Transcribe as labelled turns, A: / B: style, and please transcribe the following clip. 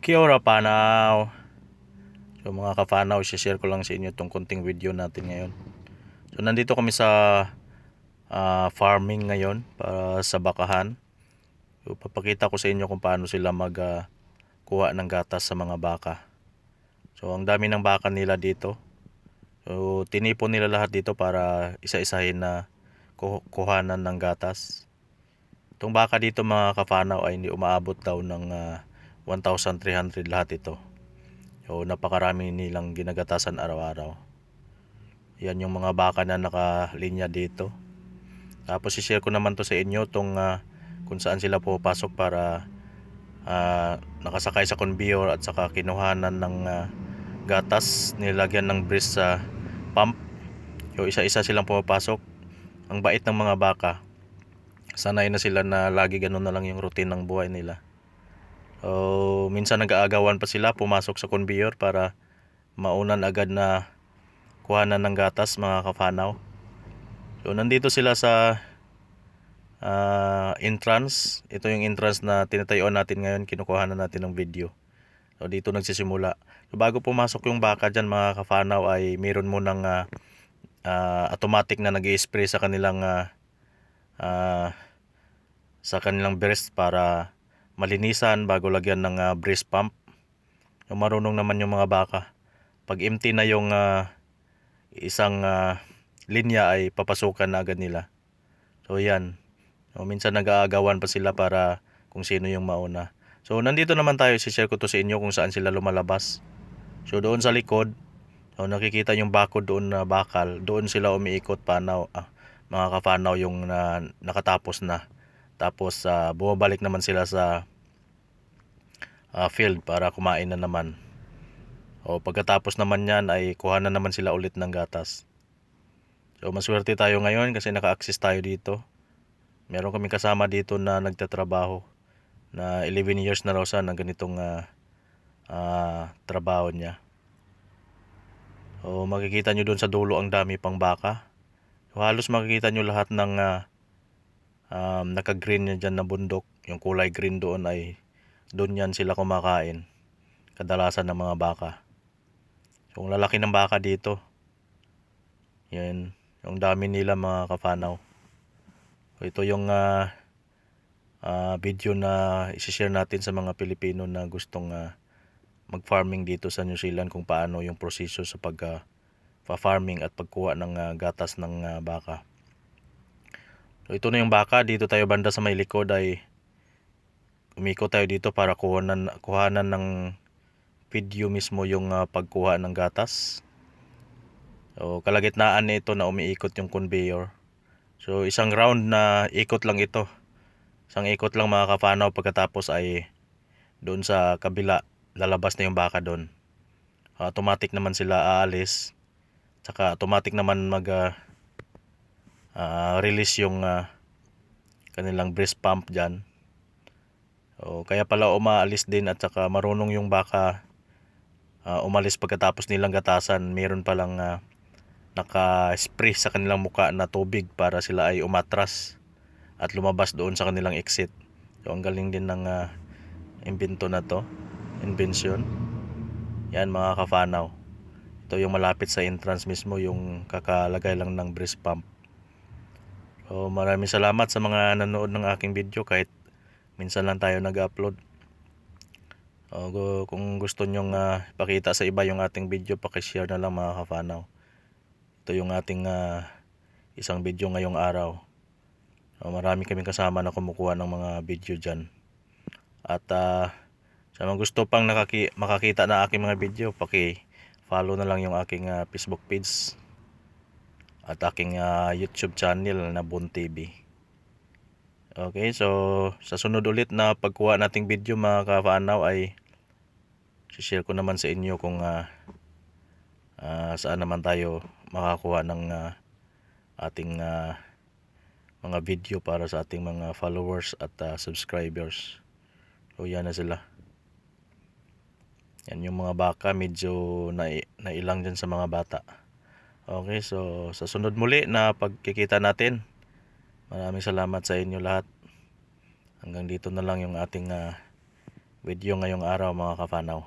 A: Kia ora panaw. So mga kapanaw, share ko lang sa inyo itong konting video natin ngayon. So nandito kami sa ah, farming ngayon para sa bakahan. So papakita ko sa inyo kung paano sila mag ah, kuha ng gatas sa mga baka. So ang dami ng baka nila dito. So tinipon nila lahat dito para isa-isahin na ku- kuhanan ng gatas. Itong baka dito mga kafanaw ay hindi umaabot daw ng ah, 1,300 lahat ito. So napakarami nilang ginagatasan araw-araw. Yan yung mga baka na nakalinya dito. Tapos i-share ko naman to sa inyo tong ah, kung saan sila pupasok para ah, nakasakay sa conveyor at saka kinuhanan ng ah, gatas nilagyan ng breast sa pump. So isa-isa silang pumapasok. Ang bait ng mga baka. Sanay na sila na lagi ganun na lang yung routine ng buhay nila. So, minsan nag-aagawan pa sila pumasok sa conveyor para maunan agad na kuhanan ng gatas mga kafanaw. So, nandito sila sa ah, entrance. Ito yung entrance na tinatayuan natin ngayon. Kinukuha na natin ng video. So, dito nagsisimula. So, bago pumasok yung baka dyan mga kafanaw ay meron mo ng ah, ah, automatic na nag spray sa kanilang ah, ah, sa kanilang breast para malinisan bago lagyan ng ah, breast pump. Yung marunong naman yung mga baka. Pag empty na yung ah, isang ah, linya ay papasukan na agad nila. So yan. So, minsan nag-aagawan pa sila para kung sino yung mauna. So nandito naman tayo, si-share ko to sa inyo kung saan sila lumalabas. So doon sa likod, so, nakikita yung bakod doon na bakal, doon sila umiikot panaw, ah, mga kafanaw yung na, nakatapos na. Tapos ah, bumabalik naman sila sa ah, field para kumain na naman. O pagkatapos naman yan ay kuha na naman sila ulit ng gatas. So maswerte tayo ngayon kasi naka-access tayo dito. Meron kami kasama dito na nagtatrabaho na 11 years na raw siya ng ganitong ah, ah, trabaho niya. So makikita nyo doon sa dulo ang dami pang baka. So, halos makikita nyo lahat ng ah, um, naka-green na dyan na bundok. Yung kulay green doon ay doon yan sila kumakain. Kadalasan ng mga baka. So, ang lalaki ng baka dito. Yan. Yung dami nila mga kafanaw. So, ito yung ah, ah, video na isi-share natin sa mga Pilipino na gustong ah, mag-farming dito sa New Zealand kung paano yung proseso sa pag ah, fa-farming at pagkuha ng ah, gatas ng ah, baka. So ito na yung baka, dito tayo banda sa may likod ay umiko tayo dito para kuhanan, kuhanan ng video mismo yung ah, pagkuha ng gatas. So kalagitnaan nito na umiikot yung conveyor. So isang round na ikot lang ito. Isang ikot lang mga kafanaw pagkatapos ay doon sa kabila lalabas na yung baka doon. Automatic naman sila aalis. Tsaka automatic naman mag ah, ah, release yung ah, kanilang breast pump dyan. So, kaya pala umaalis din at saka marunong yung baka ah, umalis pagkatapos nilang gatasan. Meron palang ah, naka-spray sa kanilang muka na tubig para sila ay umatras at lumabas doon sa kanilang exit. So, ang galing din ng ah, imbento na to. Invention. Yan mga kafanaw. Ito yung malapit sa entrance mismo, yung kakalagay lang ng breast pump. So, maraming salamat sa mga nanood ng aking video kahit minsan lang tayo nag-upload. O, gu- kung gusto nyong ah, ipakita sa iba yung ating video, pakishare na lang mga kafanaw. Ito yung ating ah, isang video ngayong araw. O, marami kaming kasama na kumukuha ng mga video dyan. At ah, sa mga gusto pang nakaki- makakita na aking mga video, paki follow na lang yung aking ah, Facebook page at aking ah, YouTube channel na Bon TV. Okay, so sa sunod ulit na pagkuha nating video mga kafanaw ay share ko naman sa inyo kung ah, ah, saan naman tayo makakuha ng ah, ating ah, mga video para sa ating mga followers at ah, subscribers. So yan na sila. Yan yung mga baka medyo nai- nailang dyan sa mga bata. Okay, so sa sunod muli na pagkikita natin, maraming salamat sa inyo lahat. Hanggang dito na lang yung ating ah, video ngayong araw mga kafanaw.